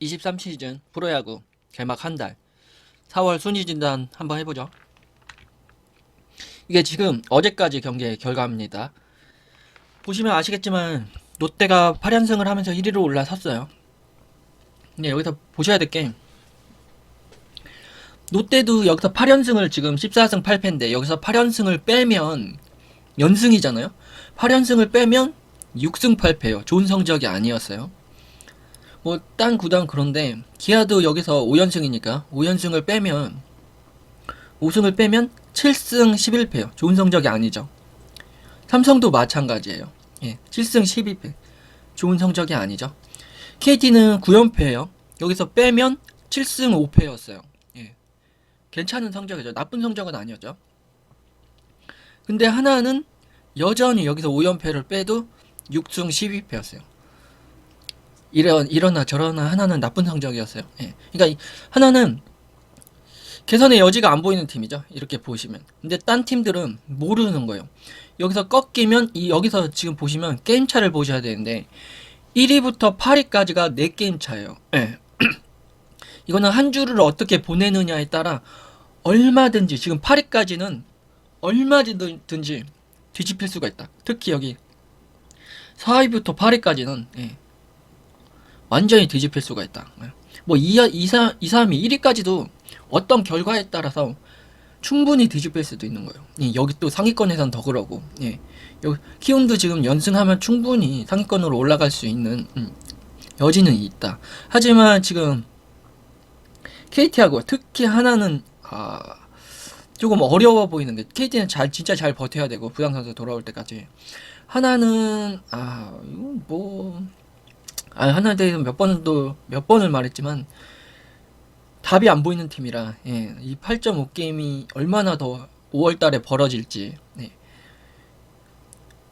23 시즌 프로야구 개막 한 달. 4월 순위 진단 한번 해보죠. 이게 지금 어제까지 경기의 결과입니다. 보시면 아시겠지만 롯데가 8연승을 하면서 1위로 올라섰어요. 근데 여기서 보셔야 될 게 롯데도 여기서 8연승을 지금 14승 8패인데 여기서 8연승을 빼면 연승이잖아요. 8연승을 빼면 6승 8패요. 좋은 성적이 아니었어요. 뭐 딴 구단 그런데 기아도 여기서 5연승이니까 5연승을 빼면 5승을 빼면 7승 11패요. 좋은 성적이 아니죠. 삼성도 마찬가지예요. 예, 7승 12패. 좋은 성적이 아니죠. KT는 9연패예요. 여기서 빼면 7승 5패였어요. 예. 괜찮은 성적이죠. 나쁜 성적은 아니었죠. 근데 하나는 여전히 여기서 5연패를 빼도 6승 12패였어요. 이런 이러나 저러나 하나는 나쁜 성적이었어요. 예. 그러니까 이- 하나는 개선의 여지가 안 보이는 팀이죠. 이렇게 보시면. 근데 딴 팀들은 모르는 거예요. 여기서 꺾이면 이 여기서 지금 보시면 게임 차를 보셔야 되는데 1위부터 8위까지가 4게임 차예요. 예. 이거는 한 주를 어떻게 보내느냐에 따라 얼마든지 지금 8위까지는 얼마든지 뒤집힐 수가 있다. 특히 여기 4위부터 8위까지는 예. 완전히 뒤집힐 수가 있다. 예. 뭐 2, 2, 3, 2, 3위 1위까지도 어떤 결과에 따라서 충분히 뒤집힐 수도 있는 거예요. 예, 여기 또 상위권에선 더 그러고 예. 여기 키움도 지금 연승하면 충분히 상위권으로 올라갈 수 있는 음, 여지는 있다. 하지만 지금 KT하고 특히 하나는 아 조금 어려워 보이는 게 KT는 잘 진짜 잘 버텨야 되고 부상 선수 돌아올 때까지 하나는 아 이거 뭐 아, 하나에 대해서 몇 번도 몇 번을 말했지만 답이 안 보이는 팀이라 예, 이 8.5 게임이 얼마나 더 5월달에 벌어질지 네.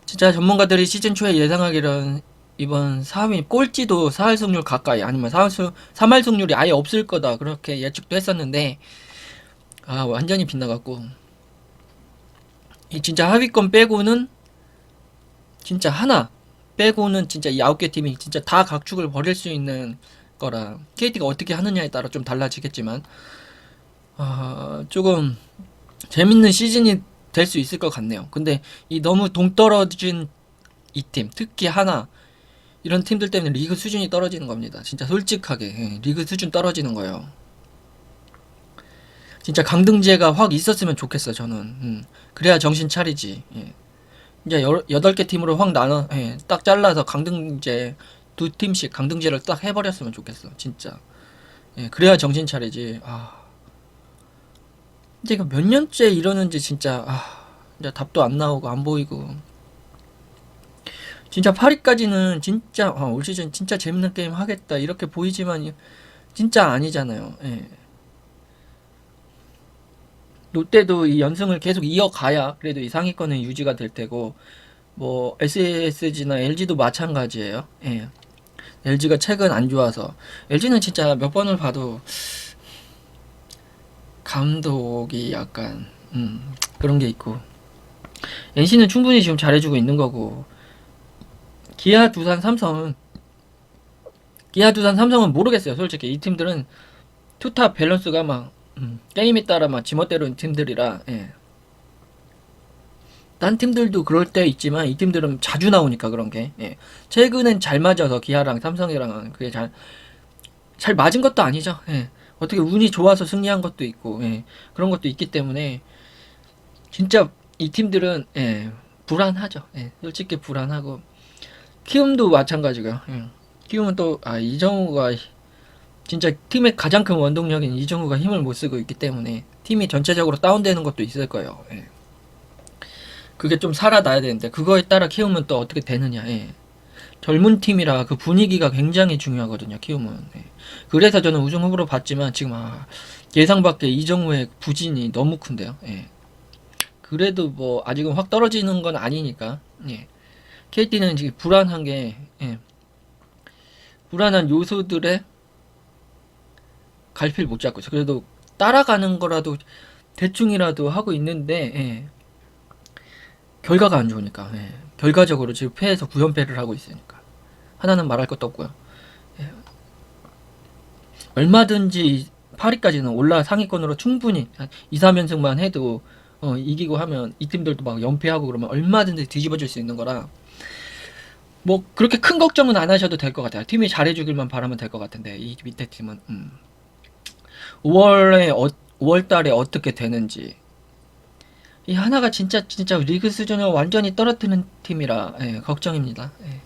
진짜 전문가들이 시즌 초에 예상하기로는 이번 3위 꼴찌도 4할 승률 가까이 아니면 4할, 3할 승률이 아예 없을 거다 그렇게 예측도 했었는데 아 완전히 빗나갔고 이 진짜 하위권 빼고는 진짜 하나 빼고는 진짜 이 아홉 개 팀이 진짜 다 각축을 벌일 수 있는 거라 KT가 어떻게 하느냐에 따라 좀 달라지겠지만 아 조금 재밌는 시즌이 될 수 있을 것 같네요. 근데 이 너무 동떨어진 이 팀 특히 하나 이런 팀들 때문에 리그 수준이 떨어지는 겁니다. 진짜 솔직하게 예, 리그 수준 떨어지는 거예요. 진짜 강등제가 확 있었으면 좋겠어 저는. 음, 그래야 정신 차리지. 예. 이제 여, 여덟 개 팀으로 확 나눠 예, 딱 잘라서 강등제 두 팀씩 강등제를 딱 해버렸으면 좋겠어 진짜. 예, 그래야 정신 차리지. 아. 이제 몇 년째 이러는지 진짜 아, 이제 답도 안 나오고 안 보이고. 진짜 8위까지는 진짜 아, 올 시즌 진짜 재밌는 게임 하겠다 이렇게 보이지만 이- 진짜 아니잖아요. 예. 롯데도 이 연승을 계속 이어가야 그래도 이 상위권은 유지가 될 테고 뭐 SSG나 LG도 마찬가지예요. 예. LG가 최근 안 좋아서 LG는 진짜 몇 번을 봐도 감독이 약간 음, 그런 게 있고 NC는 충분히 지금 잘해주고 있는 거고 기아, 두산, 삼성은 기아, 두산, 삼성은 모르겠어요. 솔직히 이 팀들은 투탑 밸런스가 막 음, 게임에 따라 막 지멋대로인 팀들이라 예. 딴 팀들도 그럴 때 있지만 이 팀들은 자주 나오니까 그런 게 예. 최근엔 잘 맞아서 기아랑 삼성이랑 그게 잘 잘 맞은 것도 아니죠. 예. 어떻게 운이 좋아서 승리한 것도 있고 예. 그런 것도 있기 때문에 진짜 이 팀들은 예. 불안하죠. 예. 솔직히 불안하고 키움도 마찬가지고요. 예. 키움은 또 아, 이정우가 진짜 팀의 가장 큰 원동력인 이정우가 힘을 못 쓰고 있기 때문에 팀이 전체적으로 다운되는 것도 있을 거예요. 예. 그게 좀 살아나야 되는데 그거에 따라 키우면 또 어떻게 되느냐. 예. 젊은 팀이라 그 분위기가 굉장히 중요하거든요. 키우면. 예. 그래서 저는 우승 후보로 봤지만 지금 아, 예상 밖의 이정우의 부진이 너무 큰데요. 예. 그래도 뭐 아직은 확 떨어지는 건 아니니까. 예. KT는 지금 불안한 게 예. 불안한 요소들의 갈피를 못 잡고 있어. 그래도 따라가는 거라도 대충이라도 하고 있는데 예. 결과가 안 좋으니까 예. 결과적으로 지금 패해서 9연패를 하고 있으니까 하나는 말할 것도 없고요. 예. 얼마든지 8위까지는 올라 상위권으로 충분히 2, 3연승만 해도 어, 이기고 하면 이 팀들도 막 연패하고 그러면 얼마든지 뒤집어질 수 있는 거라 뭐 그렇게 큰 걱정은 안 하셔도 될 것 같아요. 팀이 잘해주길만 바라면 될 것 같은데 이 밑에 팀은 음. 5월에 어, 5월 달에 어떻게 되는지 이 하나가 진짜 진짜 리그 수준을 완전히 떨어뜨리는 팀이라 예, 걱정입니다. 예.